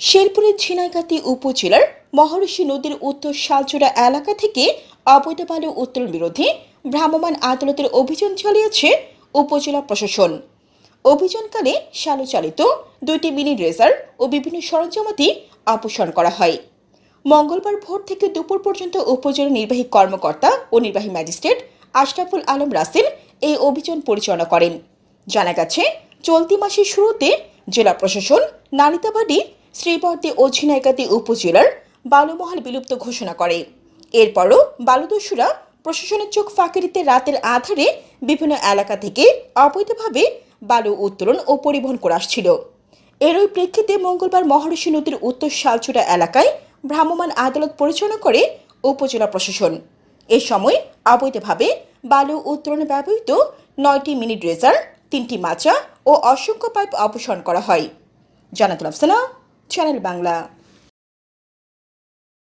শেরপুরের ঝিনাইগাতি উপজেলার মহর্ষি নদীর উত্তর শালচূড়া এলাকা থেকে অবৈধ বালু উত্তোলন বিরোধী ভ্রাম্যমাণ আদালতের অভিযান চালিয়েছে উপজেলা প্রশাসন। অভিযানকালে চালিত দুইটি মিনি রেজার ও বিভিন্ন সরঞ্জামাদি অপসারণ করা হয়। মঙ্গলবার ভোর থেকে দুপুর পর্যন্ত উপজেলা নির্বাহী কর্মকর্তা ও নির্বাহী ম্যাজিস্ট্রেট আশরাফুল আলম রাসেল এই অভিযান পরিচালনা করেন। জানা গেছে, চলতি মাসের শুরুতে জেলা প্রশাসন নালিতাবাড়ি শ্রীবর্দী ও উপজেলার বালুমহাল বিলুপ্ত ঘোষণা করে। এরপরও বালুদস্যুরা প্রশাসনের চোখ ফাঁকি দিতে রাতের আধারে বিভিন্ন এলাকা থেকে অবৈধভাবে বালু উত্তোলন ও পরিবহন করে আসছিল। এরই প্রেক্ষিতে মঙ্গলবার মহর্ষি নদীর উত্তর শালচূড়া এলাকায় ভ্রাম্যমাণ আদালত পরিচালনা করে উপজেলা প্রশাসন। এ সময় অবৈধভাবে বালু উত্তোলনে ব্যবহৃত নয়টি মিনি ড্রেজার, তিনটি মাচা ও অসংখ্য পাইপ অপসারণ করা হয়। জানাতুল আফসানা চ্যানেল বাংলা